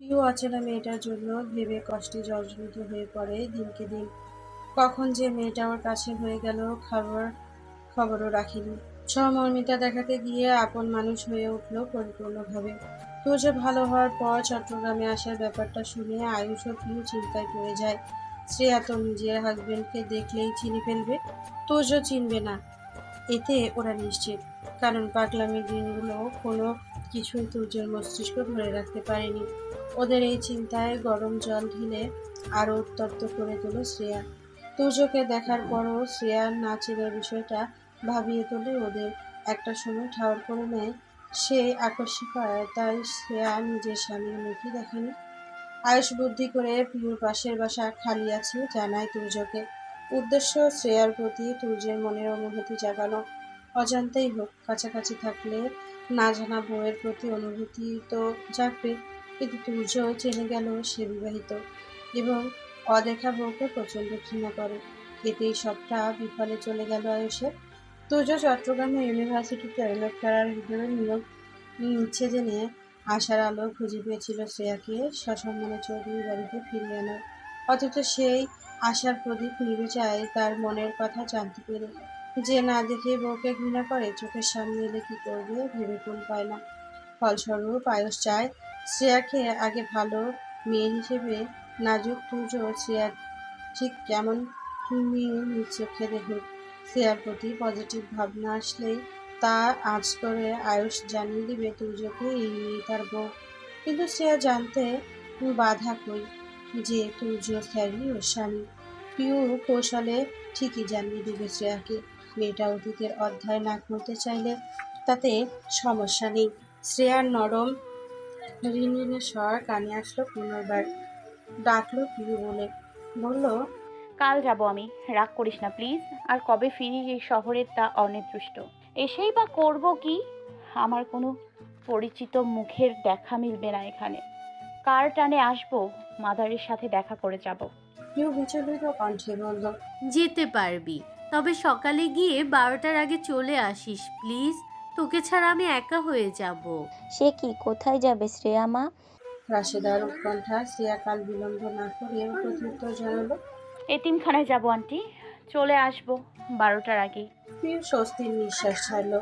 প্রিয় অচেনা মেয়েটার জন্য ভেবে কষ্টে জর্জরিত হয়ে পড়ে দিনকে দিন। কখন যে মেয়েটা ওর কাছে হয়ে গেল খবর খবরও রাখিনি। সহমর্মিতা দেখাতে গিয়ে আপন মানুষ হয়ে উঠল পরিপূর্ণভাবে। তুজো ভালো হওয়ার পর চট্টগ্রামে আসার ব্যাপারটা শুনে আয়ুষ ও প্রিয় চিন্তায় পড়ে যায়। শ্রেয়া তো নিজের হাজবেন্ডকে দেখলেই চিনি ফেলবে। তুজো চিনবে না, এতে ওরা নিশ্চিত। কারণ পাগলামি দিনগুলো কোনো কিছুই তুর্যের মস্তিষ্ক ধরে রাখতে পারেনি। ওদের এই চিন্তায় গরম জল ঢেলে আরও উত্তপ্ত করে তোলে শ্রেয়া। তুর্যকে দেখার পরও শ্রেয়ার নাচের বিষয়টা ভাবিয়ে তোলে ওদের। একটা সময় ঠাউর করে নেয়। সে আকস্মিক তাই শ্রেয়া নিজের স্বামীর মুখই দেখেনি। আয়ুষ বুদ্ধি করে প্রিয়র পাশের বাসা খালি আছে জানায় তুর্যকে উদ্দেশ্য শ্রেয়ার প্রতি তুর্যের মনের অনুভূতি জাগানো। অজান্তেই হোক, কাছাকাছি থাকলে না জানা বউয়ের প্রতি অনুভূতি তো জাগবে কিন্তু তুর্য চেনে গেল সে বিবাহিত এবং অদেখা বউকে প্রচণ্ড ঘৃণা করে। এতেই সবটা বিফলে চলে গেল আয়ুষের। তুর্য চট্টগ্রামে ইউনিভার্সিটিতে লেকচারার হিসেবে নিয়োগ নিচ্ছে জেনে আশার আলো খুঁজে পেয়েছিল শ্রেয়াকে সসম্মানে চৌধুরী বাড়িতে ফিরিয়ে আনার। অথচ সেই আশার প্রদীপ নিভে চায় তার মনের কথা জানতে পেরে যে না দেখে বউকে ঘৃণা করে চোখের সামনে এলে কি করবে ভেবে কোন পায় না। ফলস্বরূপ আয়ুষ চায় শ্রেয়াকে আগে ভালো মেয়ে হিসেবে নাজুক তুর্য শ্রেয়া। ঠিক কেমন? নিজ চোখে দেখুক শ্রেয়ার প্রতি পজিটিভ ভাবনা আসলেই তা আজ করে আয়ুষ জানিয়ে দিবে তুর্যকে এই তার বউ। কিন্তু শ্রেয়া জানতে বাধা কই? যে তুর্য স্যারি ও স্বামী। প্রিয় কৌশলে ঠিকই জানিয়ে দিবে শ্রেয়াকে। মেয়েটা অতীতের অধ্যায় না করতে চাইলে তাতে সমস্যা নেই। শ্রেয়ার নরম রিনরিনের স্বর কানে আসলো পুনর্বার। ডাকলো প্রিয় বলে বলল কাল যাব আমি রাগ করিস না প্লিজ আর কবে ফিরি এই শহরের তা অনির্দিষ্ট। এসেই বা করব কি? আমার কোনো পরিচিত মুখের দেখা মিলবে না এখানে। কার টানে আসব? মাদারের সাথে দেখা করে যাব। প্রিয় বিচলিত কণ্ঠে বলল যেতে পারবি তবে সকালে গিয়ে বারোটার আগে চলে আসিস প্লিজ। তোকে ছাড়া আমি একা হয়ে যাব। সে কি কোথায় যাবে শ্রেয়া মা? রাশেদার উৎকণ্ঠা শ্রেয়া কাল বিলম্ব না করে প্রত্যুত্তর জানালো। এতিমখানায় যাব আন্টি। চলে আসব বারোটার আগে প্রিয় স্বস্তির নিঃশ্বাস ছাড়লো।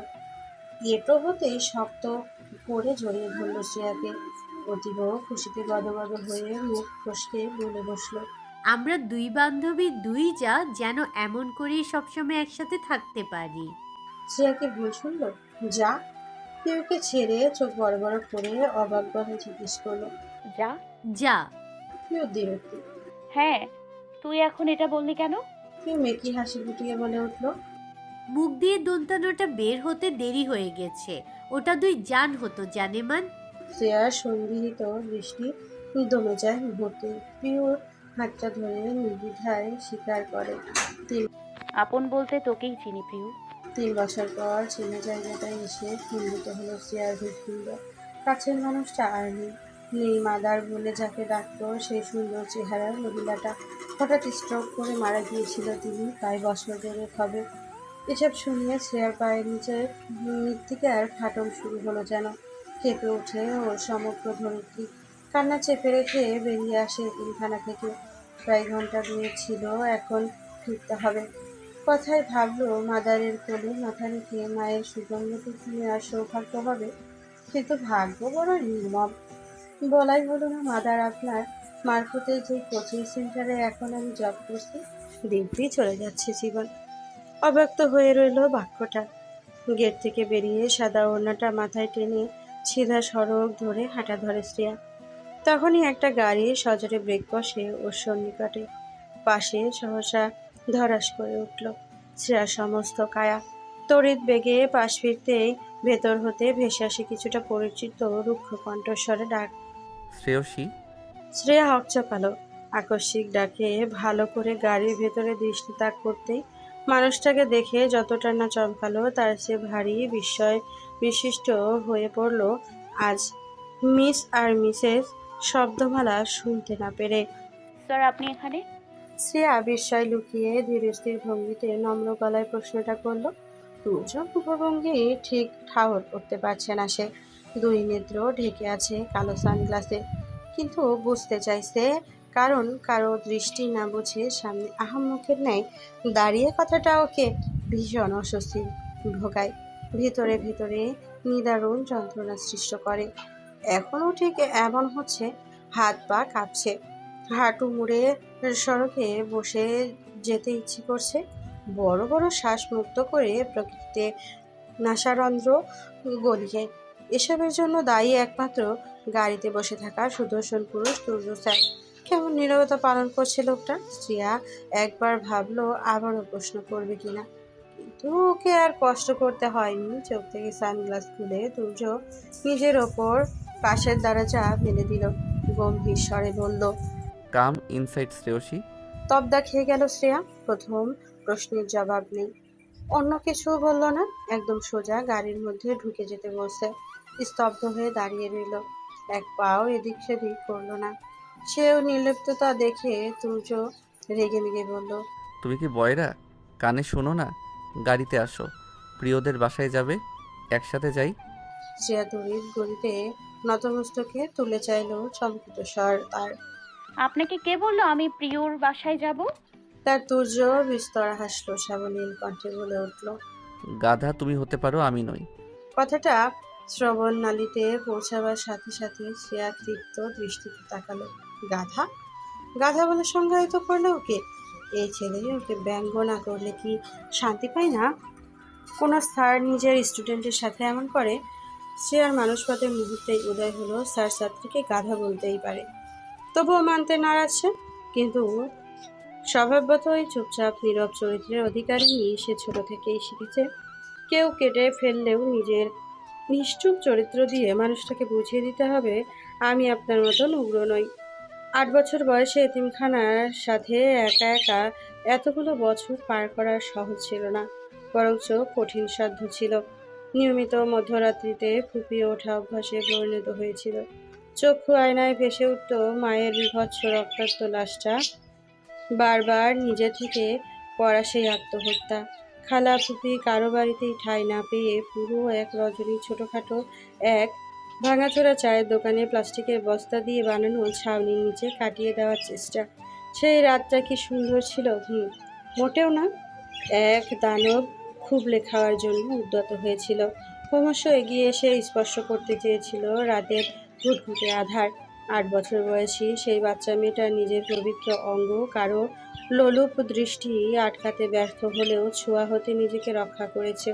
এটো হতেই শক্ত করে জড়িয়ে ধরল শ্রেয়াকে। অতীব খুশিতে গদগদ হয়ে মুখ ফসকে বলে বসল আমরা দুই বান্ধবী দুই যা যেন এমন করেই সবসময় একসাথে থাকতে পারি। শ্রেয়াকে ভুল শুনলো? যা। প্রিয়কে ছেড়ে চোখ বড় বড় করে অবাক হয়ে জিজ্ঞেস করল? যা। যা। প্রিয় বিরক্তি হ্যাঁ তুই এখন এটা বললি কেন? প্রিয় মেকি হাসি ফুটিয়ে বলে উঠল? মুখ দিয়ে দন্তানোটা বের হতে দেরি হয়ে গেছে। ওটা দুই জান হতো জানে মান? শ্রেয়ার সন্দিহিত দৃষ্টি দমে যায় মুহূর্তে। প্রিয়র হাতটা ধরে নির্দ্বিধায় স্বীকার করে। আপন বলতে তোকেই চিনি প্রিয় তিন বছর পর চেনা জায়গাটায় এসে খণ্ডিত হলো শ্রেয়ার হৃৎপিণ্ড কাছের মানুষটা আর নেই নেই মাদার বলে যাকে ডাকত সেই সুন্দর চেহারার মহিলাটা। হঠাৎ স্ট্রোক করে মারা গিয়েছিল তিনি তাই বছর দেড়েক হবে এসব শুনিয়ে শ্রেয়ার পায়ের নিচে মৃত্তিকার ফাটল শুরু হলো যেন। কেঁপে ওঠে ওর সমগ্র ধরিত্রী কান্না চেপে রেখে বেরিয়ে আসে তিনখানা থেকে। প্রায় ঘণ্টা দুয়ে ছিল, এখন ফিরতে হবে। কথায় ভাবলো, মাদারের কোলে মাথা রেখে মায়ের সুগন্ধ নেওয়ার সৌভাগ্য হবে? কিন্তু ভাগ্য বড় নির্মম। বলাই হলো না, মাদার আপনার মারফতে যে কোচিং সেন্টারে এখন আমি জব করছি, দিব্যি চলে যাচ্ছে জীবন। অব্যক্ত হয়ে রইল বাক্যটা। গেট থেকে বেরিয়ে সাদা ওড়নাটা মাথায় টেনে সিধা সড়ক ধরে হাঁটা ধরে শ্রেয়া। তখনই একটা গাড়ি সজরে ব্রেক কষে ওর সন্নিকটে। পাশে সহসা ধরাস করে উঠল। শ্রেয়া সমস্ত কায়া। তড়িৎ বেগে পাশ ফিরতেই ভেতর হতে ভেসে আসে কিছুটা পরিচিত রুক্ষ কণ্ঠস্বরে ডাক। শ্রেয়সী? শ্রেয়া হকচকালো। আকস্মিক ডাকে ভালো করে গাড়ির ভেতরে দৃষ্টি তাক করতেই মানুষটাকে দেখে যতটা না চমকালো তার চেয়ে ভারী বিস্ময় বিশিষ্ট হয়ে পড়ল আজ। মিস আর মিসেস শব্দমালা শুনতে না পেরে। স্যার আপনি এখানে? শ্রেয়া বিস্ময় লুকিয়ে ধীরস্থির ভঙ্গিতে নম্র গলায় প্রশ্নটা করল, দুজন উপভঙ্গি ঠিক ঠাহর করতে পারছে না সে। দুই নেত্র ঢেকে আছে কালো সানগ্লাসে। কিন্তু বুঝতে চাইছে, কারণ কারও দৃষ্টি না বুঝে সামনে আহাম্মকের ন্যায় দাঁড়িয়ে কথাটা ওকে ভীষণ অস্বস্তি ভোগায়। ভিতরে ভিতরে নিদারুণ যন্ত্রণা সৃষ্ট করে। এখনও ঠিক এমন হচ্ছে, হাত পা কাঁপছে। হাঁটু মুড়ে সড়কে বসে যেতে ইচ্ছে করছে। বড় বড় শ্বাস মুক্ত করে প্রকৃতিতে নাসারন্ধ্র গলিয়ে। এসবের জন্য দায়ী একমাত্র গাড়িতে বসে থাকা সুদর্শন পুরুষ স্যার। কেমন নীরবতা পালন করছে লোকটা? শ্রিয়া একবার ভাবলো, আবারও প্রশ্ন করবে কিনা। কিন্তু ওকে আর কষ্ট করতে হয়নি। চোখ থেকে সানগ্লাস খুলে দুর্য নিজের ওপর পাশের দ্বারা দরজা ফেলে দিল। গম্ভীর স্বরে বলল কাম ইনসাইড শ্রেয়সী। তবদা খেয়ে গেল শ্রেয়া। প্রথম প্রশ্নের জবাব নেই। অন্য কিছু বলল না? একদম সোজা গাড়ির মধ্যে ঢুকে যেতে বলছে। স্তব্ধ হয়ে দাঁড়িয়ে রইল। এক পাও এদিক সেদিক করল না। সেও নির্লিপ্ততা দেখে তুর্য রেগে মেগে বলল তুমি কি বয়রা? কানে শোনো না? গাড়িতে আসো। প্রিয়দের বাসায় যাবে। একসাথে যাই। শ্রেয়া তড়িৎ গলিতে নতমস্তকে তুলে চাইলো চমকিত স্বর তার। আপনাকে কে বলল আমি প্রিয়র বাসায় যাব? তার তুর্য বিস্তর হাসলো সাবলীল কণ্ঠে বলে উঠল। গাধা তুমি হতে পারো আমি নই। কথাটা শ্রবণ নালীতে পৌঁছাবার সাথে সাথে শ্রেয়া তৃপ্ত দৃষ্টিতে তাকালো। গাধা? গাধা বলে সংজ্ঞায়িত করল ওকে। এই ছেলে ওকে ব্যঙ্গ না করলে কি শান্তি পায় না? কোনো স্যার নিজের স্টুডেন্টের সাথে এমন করে? শ্রেয়ার মানুষপথের মুহূর্তেই উদয় হলো। স্যার ছাত্রীকে গাধা বলতেই পারে। তবুও মানতে নারাজ সে। কিন্তু স্বভাবতই চুপচাপ, নীরব চরিত্রের অধিকারী সে ছোট থেকেই শিখেছে। কেউ কেটে ফেললেও নিজের নিশ্চুপ চরিত্র দিয়ে মানুষটাকে বুঝিয়ে দিতে হবে, আমি আপনার মতন উগ্র নই। আট বছর বয়সে এতিমখানার সাথে একা একা এতগুলো বছর পার করা সহজ ছিল না, বরঞ্চ কঠিন সাধ্য ছিল। নিয়মিত মধ্যরাত্রিতে ফুপিয়ে ওঠা অভ্যাসে পরিণত হয়েছিল। চক্ষু আয়নায় ভেসে উঠত মায়ের বিভৎস রক্তাক্ত লাশটা। বারবার নিজে থেকে করা সেই আত্মহত্যা। খালা ফুপি কারও বাড়িতেই ঠাঁই না পেয়ে পুরো এক রজনী ছোটোখাটো এক ভাঙাচোরা চায়ের দোকানে প্লাস্টিকের বস্তা দিয়ে বানানো ছাউনির নিচে কাটিয়ে দেওয়ার চেষ্টা। সেই রাতটা কি সুন্দর ছিল? হুম, মোটেও না। এক দানব খুবলে খাওয়ার জন্য উদ্যত হয়েছিল। ক্রমশ এগিয়ে এসে স্পর্শ করতে চেয়েছিল রাতের ঘুটঘুটে আধার। আট বছর বয়সী সেই বাচ্চা মেয়েটা নিজের পবিত্র অঙ্গ, কারও লোলুপ দৃষ্টি আটকাতে ব্যর্থ হলেও ছোঁয়া হতে নিজেকে রক্ষা করেছে।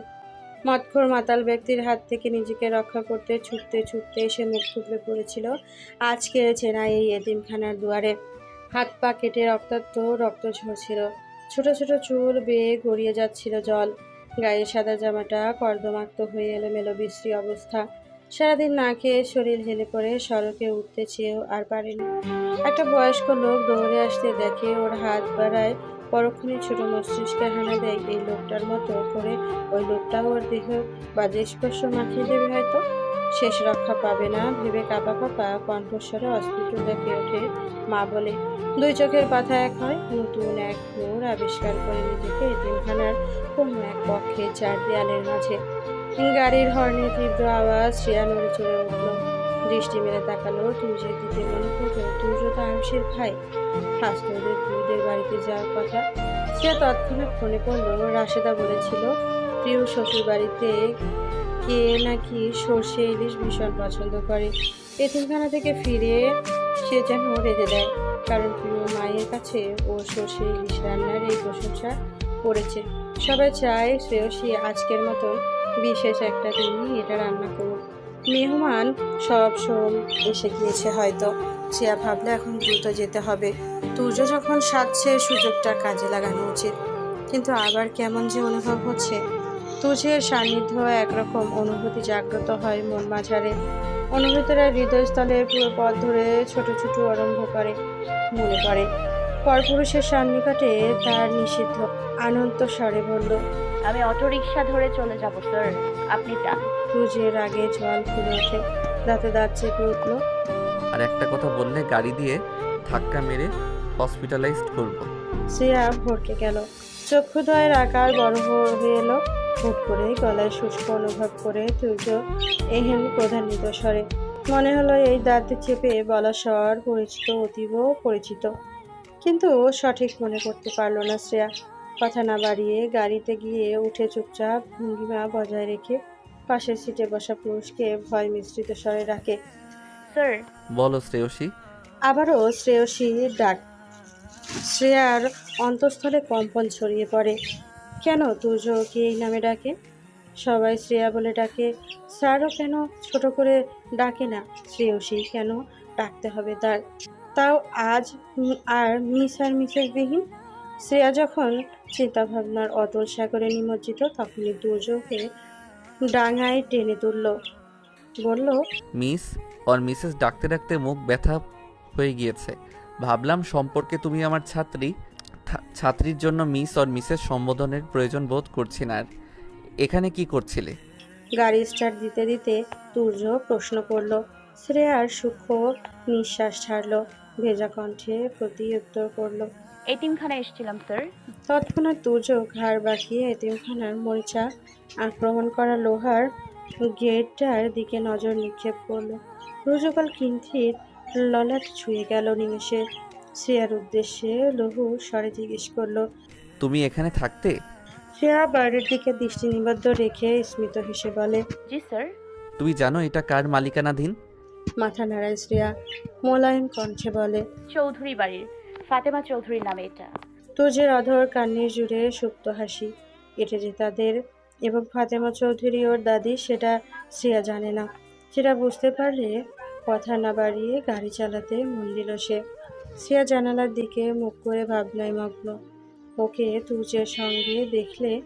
মৎখর মাতাল ব্যক্তির হাত থেকে নিজেকে রক্ষা করতে ছুটতে ছুটতে এসে মুখ থুবড়ে পড়েছিল। আজকে চেনা এই এতিমখানার দুয়ারে। হাত পা কেটে রক্তাক্ত রক্ত ঝরছিল। ছোট ছোট চুল বেয়ে গড়িয়ে যাচ্ছিল জল। গায়ে সাদা জামাটা কর্দমাক্ত হয়ে এলোমেলো বিশ্রী অবস্থা। সারাদিন না খেয়ে শরীর হেলে পড়ে সড়কে উঠতে চেয়েও আর পারেনি। একটা বয়স্ক লোক দৌড়ে আসতে দেখে ওর হাত বাড়ায় পরক্ষণে ছোট মস্তিষ্কে হানা দেয় এই লোকটার মতো করে। ওই লোকটাও ওর দেহ বাজে স্পর্শ মাখিয়ে দেবে হয়তো। শেষ রক্ষা পাবে না ভেবে কাপা কাপা কণ্ঠস্বরে অস্ফুট দেখে ওঠে মা বলে, দুই চোখের পাতা এক হয়, নতুন এক মোড় আবিষ্কার করে নিজেকে এতিমখানার কোনো এক পক্ষে চার দেয়ালের মাঝে। গাড়ির হর্নে তীব্র আওয়াজ শ্রেয়া নড়ে চড়ে উঠল। দৃষ্টি মেরে তাকালো তুর্যের দিকে মনে করল তুর্য তো আয়ুষের ভাই। ওদের দুধের বাড়িতে যাওয়ার কথা। সে তৎক্ষণাৎ ফোনে করল, রাশেদা বলেছিল, প্রিয় শ্বশুর বাড়িতে কে নাকি সর্ষে ইলিশ ভীষণ পছন্দ করে। এতিমখানা থেকে ফিরে সে যেন রেঁধে দেয় কারণ প্রিয় মায়ের কাছে ও সর্ষে ইলিশ রান্নার এই প্রশংসা করেছে। সবাই চায় শ্রেয়সী আজকের মতন বিশেষ একটা দিনই এটা রান্না করুক মেহমান সব সোম এসে গিয়েছে হয়তো। শ্রেয়া ভাবলে এখন দ্রুত যেতে হবে। তুর্য যখন সাজছে, সুযোগটা কাজে লাগানো উচিত। কিন্তু আবার কেমন যে অনুভব হচ্ছে। তুঝের সান্নিধ্য একরকম, অনুভূতি জাগ্রত হয় মন মাঝারে। অনুভূতিরা হৃদয়স্থলে পুরো পথ ধরে ছোট ছোট আরম্ভ করে, মনে পড়ে। পরপুরুষের সন্নিকটে তার নিষিদ্ধ, আনন্ত স্বরে বলল আমি অটোরিকশা ধরে চলে যাব স্যার। আপনি যান। তুজের আগে জল ফুলে ওঠে দাঁতে দাঁত চেপে উঠল। আর একটা কথা বললে গাড়ি দিয়ে ধাক্কা মেরে হসপিটালাইজড করব। শ্রেয়া ভরকে গেল। চক্ষুদ্বয়ের আকার বড় হয়ে এলো। হুট করে গলায় শুষ্ক অনুভব করে তুর্য এহেন প্রধানিত স্বরে মনে হলো এই দাঁতে চেপে বলা স্বর পরিচিত অতীব পরিচিত। কিন্তু সঠিক মনে করতে পারল না শ্রেয়া। কথা না বাড়িয়ে গাড়িতে গিয়ে উঠে চুপচাপ ভঙ্গিমা বজায় রেখে পাশের সিটে বসা পুরুষকে ভয় মিশ্রিত স্বরে ডাকে স্যার! বলো শ্রেয়সী। আবারও শ্রেয়সী ডাক। শ্রেয়ার অন্তঃস্থলে কম্পন ছড়িয়ে পড়ে কেন তুর্যকে এই নামে ডাকে? সবাই শ্রেয়া বলে ডাকে স্যারও কেন ছোট করে ডাকে না? শ্রেয়সী কেন ডাকতে হবে তার? তাও আজ আর মিস আর মিসেস বিহীন? শ্রেয়া যখন চিন্তাভাবনার অতল সাগরে নিমজ্জিত তখনই দুর্যোগকে ডাঙায় টেনে তুলল। বলল মিস আর মিসেস ডাকতে ডাকতে মুখ ব্যথা হয়ে গিয়েছে। ভাবলাম সম্পর্কে তুমি আমার ছাত্রী ছাত্রীর জন্য মিস আর মিসেস সম্বোধনের প্রয়োজন বোধ করছি না। আর এখানে কি করছিলে? গাড়ি স্টার্ট দিতে দিতে তুর্য প্রশ্ন করল। শ্রেয়ার সূক্ষ্ম নিঃশ্বাস ছাড়ল। ভেজা কণ্ঠে প্রতি উত্তর করল এতিমখানায় এসেছিলাম স্যার। তৎক্ষণাৎ তুর্য ঘাড় বাঁকিয়ে এতিমখানার মরিচা আক্রমণ করা লোহার গেটটার দিকে নজর নিক্ষেপ করল। রুজকাল কিন্থির ললাট ছুঁয়ে গেল নিমেষে। শ্রেয়ার উদ্দেশ্যে লহু স্বরে জিজ্ঞেস করল তুমি এখানে থাকতে? শ্রেয়া বাইরের দিকে দৃষ্টি নিবদ্ধ রেখে স্মিত হেসে বলে জি স্যার। তুমি জানো এটা কার মালিকানাধীন? মাথা নাড়ায় শ্রেয়া মোলায়েম কণ্ঠে বলে চৌধুরী বাড়ির। ফাতেমা চৌধুরীর নামে এটা। তুজের অধর কান্নির জুড়ে সুপ্ত হাসি। এটা যে তাদের এবং ফাতেমা চৌধুরী ওর দাদি, সেটা শ্রেয়া জানে না। সেটা বুঝতে পারলে কথা না বাড়িয়ে গাড়ি চালাতে মন দিল সে। শ্রেয়া জানালার দিকে মুখ করে ভাবনায় মগ্ন। ওকে তুজের সঙ্গে দেখলে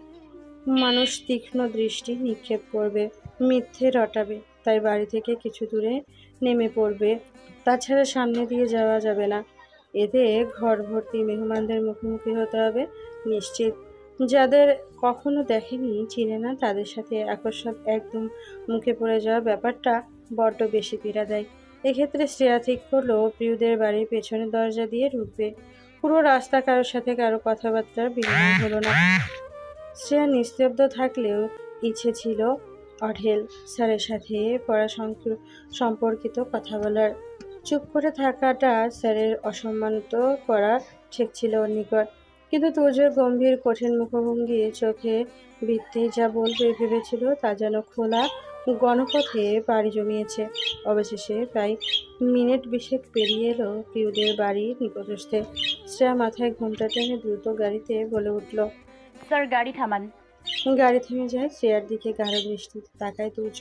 মানুষ তীক্ষ্ণ দৃষ্টি নিক্ষেপ করবে, মিথ্যে রটাবে, তাই বাড়ি থেকে কিছু দূরে নেমে পড়বে। তাছাড়া সামনে দিয়ে যাওয়া যাবে না। এতে ঘর ভর্তি মেহমানদের মুখোমুখি হতে হবে, নিশ্চিত। যাদের কখনো দেখেনি, চিনে না, তাদের সাথে আকস্মাত একদম মুখে পড়ে যাওয়া ব্যাপারটা বড্ড বেশি পীড়া দেয়। এক্ষেত্রে শ্রেয়া ঠিক করল, প্রিয়দের বাড়ির পেছনের দরজা দিয়ে ঢুকবে। পুরো রাস্তা কারোর সাথে কারও কথাবার্তার বিনিময় হলো না। শ্রেয়া নিস্তব্ধ থাকলেও ইচ্ছে ছিল অঢেল স্যারের সাথে পড়া সম্পর্কিত কথা বলার। চুপ করে থাকাটা স্যারের অসম্মানিত করা ঠিক ছিল ওর নিকট। কিন্তু তুজোর গম্ভীর কঠিন মুখভঙ্গি চোখে বৃত্তি যা বলতে ভেবেছিল তা যেন খোলা গণপথে পাড়ি জমিয়েছে। অবশেষে প্রায় মিনিট বিশেক পেরিয়ে এলো প্রিয়দের বাড়ির নিকটস্থে। শ্রেয়া মাথায় ঘোমটা টেনে দ্রুত গাড়িতে বলে উঠল স্যার গাড়ি থামান। গাড়ি থেমে যায় শ্রেয়ার দিকে গাঢ় দৃষ্টিতে তাকায় তুর্য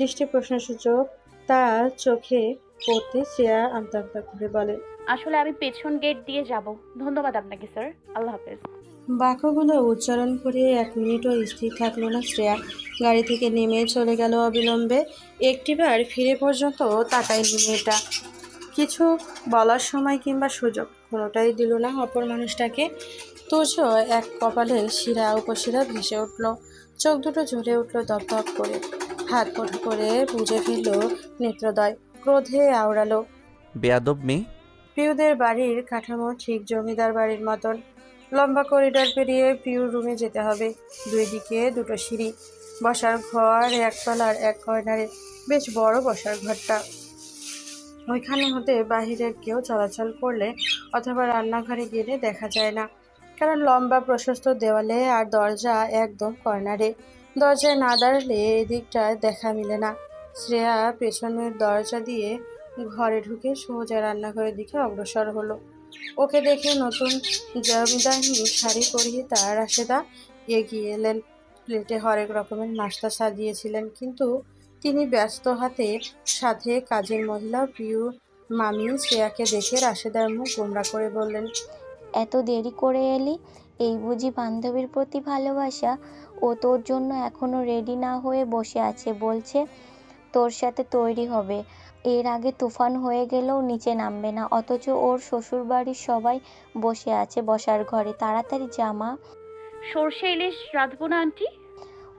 দৃষ্টি প্রশ্নসূচক তা চোখে পড়তে শ্রেয়া আমতা আমতা করে বলে আসলে আমি পেছন গেট দিয়ে যাব। ধন্যবাদ আপনাকে স্যার আল্লাহ হাফেজ। বাক্যগুলো উচ্চারণ করে এক মিনিটও স্থির থাকল না শ্রেয়া। গাড়ি থেকে নেমে চলে গেল অবিলম্বে। একটিবার ফিরে পর্যন্ত তাকায়নি মেয়েটা। কিছু বলার সময় কিংবা সুযোগ কোনোটাই দিল না অপর মানুষটাকে। তুজ এক কপালে শিরা উপশিরা ভেসে উঠল। চোখ দুটো ঝরে উঠল দপদপ করে। হাত মুঠো করে বুঝে ফেলল নেত্রদয়। ক্রোধে আওড়ালো। বেয়াদব মেয়ে। পিউদের বাড়ির কাঠামো ঠিক জমিদার বাড়ির মতন। লম্বা করিডর পেরিয়ে পিউর রুমে যেতে হবে। দুই দিকে দুটো সিঁড়ি। বসার ঘর একতলার এক কর্নারে। বেশ বড় বসার ঘরটা। ওইখানে হতে বাহিরের কেউ চলাচল করলে অথবা রান্নাঘরে গেলে দেখা যায় না। কারণ লম্বা প্রশস্ত দেওয়ালে আর দরজা একদম কর্নারে। দরজায় না দাঁড়ালে এদিকটায় দেখা মিলে না। শ্রেয়া পেছনের দরজা দিয়ে ঘরে ঢুকে সোজা রান্নাঘরের দিকে অগ্রসর হলো। ওকে দেখে নতুন জমিদারনি শাড়ি পরিহিতা রাশেদা এগিয়ে এলেন। প্লেটে হরেক রকমের নাস্তা সাজিয়েছিলেন, কিন্তু তিনি ব্যস্ত হাতে সাথে কাজের মহিলা প্রিয় মামি শ্রেয়াকে দেখে রাশেদার মুখ গোমরা করে বললেন, এত দেরি করে এলি? এই বুঝি বান্ধবীর প্রতি ভালোবাসা? ও তোর জন্য এখনও রেডি না হয়ে বসে আছে। বলছে তোর সাথে তৈরি হবে। এর আগে তুফান হয়ে গেলেও নিচে নামবে না অথচ ওর শ্বশুর বাড়ির সবাই বসে আছে বসার ঘরে। তাড়াতাড়ি জামা সর্ষে ইলিশ রাঁধবো না আন্টি?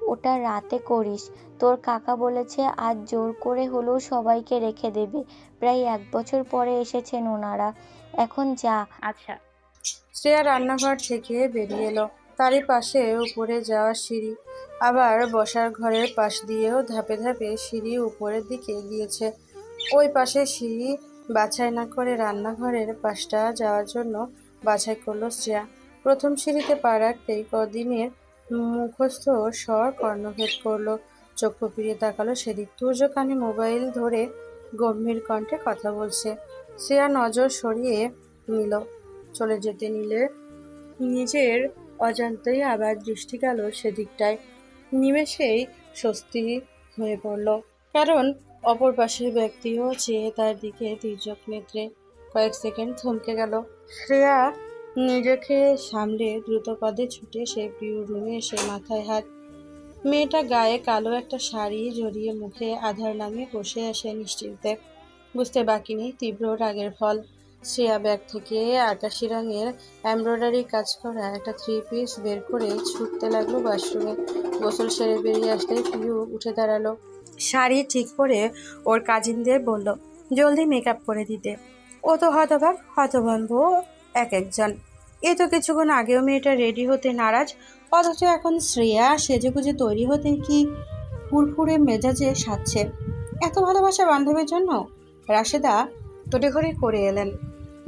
ওটা রাতে করিস। তোর কাকা বলেছে আজ জোর করে হলেও সবাইকে রেখে দেবে। প্রায় এক বছর পরে এসেছেন ওনারা। এখন যা। আচ্ছা। শ্রেয়া রান্নাঘর থেকে বেরিয়ে এলো। তারই পাশে উপরে যাওয়ার সিঁড়ি। আবার বসার ঘরের পাশ দিয়েও ধাপে ধাপে সিঁড়ি উপরের দিকে গিয়েছে ওই পাশে সিঁড়ি বাছাই না করে রান্নাঘরের পাশটা যাওয়ার জন্য বাছাই করল শ্রেয়া। প্রথম সিঁড়িতে পা রাখতেই কদিনের মুখস্থ স্বর কর্ণভেদ করল। চক্ষু ফিরিয়ে তাকালো সেদিক। তুর্য মোবাইল ধরে গম্ভীর কণ্ঠে কথা বলছে। শ্রেয়া নজর সরিয়ে নিল। চলে যেতে নিলে নিজের অজান্তেই আবার দৃষ্টি গেল সেদিকটায়। নিমেষেই স্বস্তি হয়ে পড়ল। কারণ অপর পাশের ব্যক্তিও চেয়ে তার দিকে তির্যক নেত্রে কয়েক সেকেন্ড থমকে গেল। শ্রেয়া নিজেকে সামলে দ্রুত পদে ছুটে সে প্রিয়র রুমে এসে মাথায় হাত। মেয়েটা গায়ে কালো একটা শাড়ি জড়িয়ে মুখে আধার নামে বসে আসে নিশ্চিন্তে। বুঝতে বাকি নেই তীব্র রাগের ফল। শ্রেয়া ব্যাগ থেকে আকাশি রঙের এমব্রয়ডারি কাজ করা একটা থ্রি পিস বের করে ছুটতে লাগল বাথরুমে গোসল সেরে বেরিয়ে আসলে পিউ উঠে দাঁড়াল। শাড়ি ঠিক করে ওর কাজিনদের বলল, জলদি মেকআপ করে দিতে। ও তো হতবাক হতভম্ব এক একজন। এ তো কিছুক্ষণ আগেও মেয়েটা রেডি হতে নারাজ, অথচ এখন শ্রেয়া সেজেগুজে তৈরি হতে কি ফুরফুরে মেজাজে সাজছে। এত ভালোবাসা বান্ধবীর জন্য? রাশেদা তড়িঘড়ি করে এলেন।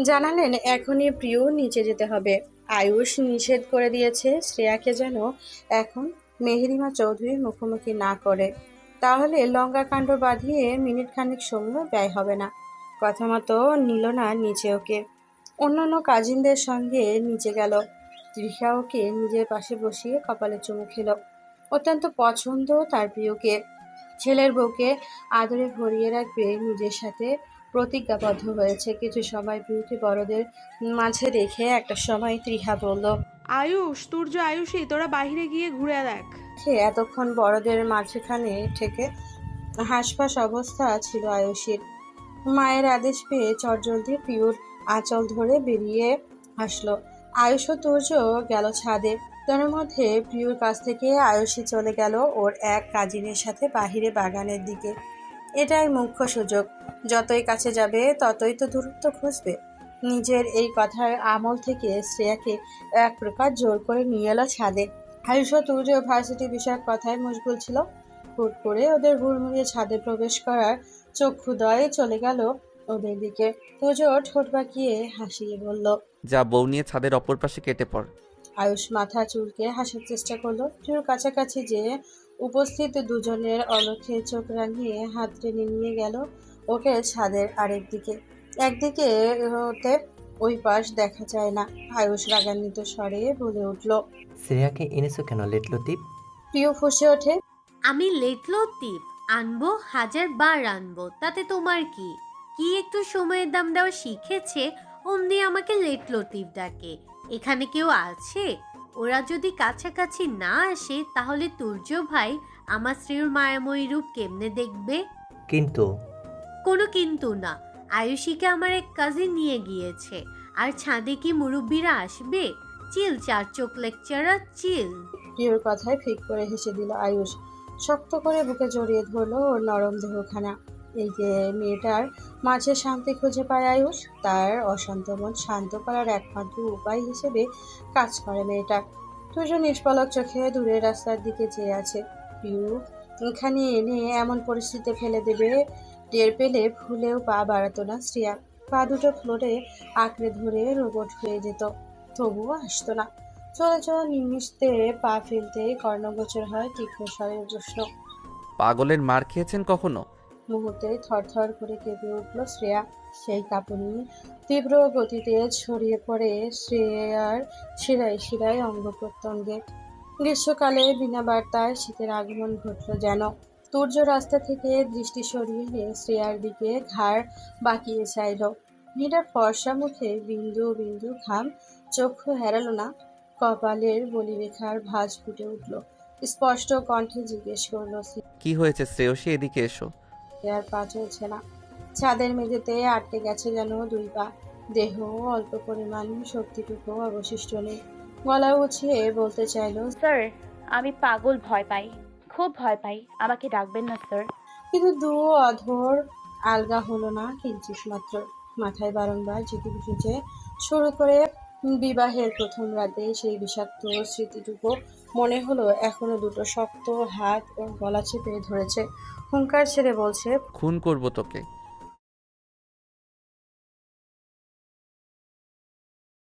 জানালেন, এখনই প্রিয় নিচে যেতে হবে। আয়ুষ নিষেধ করে দিয়েছে শ্রেয়াকে যেন এখন মেহেরিমা চৌধুরীর মুখোমুখি না করে। তাহলে লঙ্কা কাণ্ড বাঁধিয়ে মিনিট খানিক সময় ব্যয় হবে না। কথা মতো নিল না নিচে ওকে। অন্যান্য কাজিনদের সঙ্গে নিচে গেল। তৃষা ওকে নিজের পাশে বসিয়ে কপালে চুমু খেল। অত্যন্ত পছন্দ তার প্রিয়কে। ছেলের বউকে আদরে ভরিয়ে রাখবে নিজের সাথে প্রতিজ্ঞাবদ্ধ হয়েছে। কিছু সময় প্রিয়কে বড়দের মাঝে দেখে একটা সময় ত্রিহা বলল আয়ুষ তুর্য আয়ুষী তোরা বাইরে গিয়ে ঘুরে দেখ। সে এতক্ষণ বড়দের মাঝখানে থেকে হাঁসফাঁস অবস্থা ছিল আয়ুষীর। মায়ের আদেশ পেয়ে চটজলদি পিউর আঁচল ধরে বেরিয়ে আসলো। আয়ুষ ও তুর্য গেল ছাদে। তার মধ্যে প্রিয়র কাছ থেকে আয়ুষী চলে গেল ওর এক কাজিনের সাথে বাহিরে বাগানের দিকে। এটাই মুখ্য সুযোগ। যতই কাছে যাবে ততই তো দূরত্ব খুঁজবে। নিজের এই কথার আমল থেকে শ্রেয়াকে এক প্রকার জোর করে নিয়ে এলো ছাদে। আয়ুষ তুর্য ভার্সিটি বিষয়ক কথায় মশগুল ছিল। হুট করে ওদের হুড়মুড়িয়ে ছাদে প্রবেশ করার চক্ষুদয়ে চলে গেল ওদের দিকে। তুর্য ঠোঁট বাঁকিয়ে হাসিয়ে বলল যা বউ নিয়ে ছাদের অপর পাশে কেটে পড়। আয়ুষ মাথা চুলকে হাসার চেষ্টা করল। প্রিয়র কাছাকাছি যে উপস্থিত দুজনের অলক্ষে চোখ রাঙিয়ে হাত টেনে নিয়ে গেল ওকে ছাদের আরেক দিকে। একদিকে হতে ওই পাশ দেখা যায় না। আয়ুষ রাগান্বিত স্বরে বলে উঠল শ্রেয়াকে এনেছো কেন লেট লতিফ? প্রিয় ফুসে ওঠে। আমি লেট লতিফ আনব হাজার বার আনব তাতে তোমার কি? কি একটু সময়ের দাম দেওয়া শিখেছে? অমনি আমাকে লেট লতিফ ডাকে। এখানে কেউ আছে? ওরা যদি কাছাকাছি না আসে তাহলে তুর্য ভাই আমার স্ত্রীর মায়াময়ী রূপ কেমনে দেখবে? কিন্তু কোনো কিন্তু না। আয়ুষীকে আমার এক কাজে নিয়ে গিয়েছে। আর ছাদে কি মুরব্বীরা আসবে? চিল চার চোখ লেকচারার চিল। প্রিয়র কথায় ফিক করে হেসে দিল আয়ুষ। শক্ত করে বুকে জড়িয়ে ধরলো ওর নরম দেহখানা। এই যে মেয়েটার মাঝে শান্তি খুঁজে পায় আয়ুষ, তার অশান্ত মন শান্ত করার একমাত্র উপায় হিসেবে কাজ করে মেয়েটা। দুজন নিষ্পলক চোখে দূরের রাস্তার দিকে চেয়ে আছে। প্রিয় এখানে এনে এমন পরিস্থিতিতে ফেলে দেবে, টের পেলে ভুলেও পা বাড়াতো না শ্রিয়া। পা দুটো ফ্লোরে আঁকড়ে ধরে রোবট হয়ে যেত, তবুও আসতো না। চলে চলে নিমিষতে পা ফেলতে কর্ণগোচর হয় তীক্ষ্ণ স্বরের প্রশ্ন পাগলের মার খেয়েছেন কখনো? মুহূর্তে থরথর করে কেঁপে উঠল শ্রেয়া। সেই কাঁপুনি তীব্র গতিতে ছড়িয়ে পড়ে শ্রেয়ার শিরায় শিরায় অঙ্গ প্রত্যঙ্গে। গ্রীষ্মকালে বিনা বার্তায় শীতের আগমন ঘটল যেন। তুর্য রাস্তা থেকে দৃষ্টি সরিয়ে নিয়ে শ্রেয়ার দিকে ঘাড় বাঁকিয়ে চাইল। মেয়েটার ফর্সা মুখে বিন্দু বিন্দু ঘাম চক্ষু হেরালো না। কপালের বলিরেখার ভাঁজ ফুটে উঠল। স্পষ্ট কণ্ঠে জিজ্ঞেস করল কি হয়েছে শ্রেয়সী? এদিকে এসো। আর পা চলছে না। ছাদের মেঝেতে আটকে গেছে যেন দুই পা। দেহ অল্প পরিমাণ শক্তিটুকু অবশিষ্ট নেই। গলা উছিয়ে বলতে চাইলো স্যার আমি পাগল ভয় পাই। খুব ভয় পাই। আমাকে ডাকবেন না স্যার। কিন্তু দু অধর আলগা হলো না কিঞ্চিত মাত্র। মাথায় বারংবার জিতে বুঝেছে শুরু করে বিবাহের প্রথম রাতে সেই বিষাক্ত স্মৃতিটুকু মনে হলো এখনও দুটো শক্ত হাত ও গলা চেপে ধরেছে। হুঙ্কার ছেড়ে বলছে খুন করব তোকে।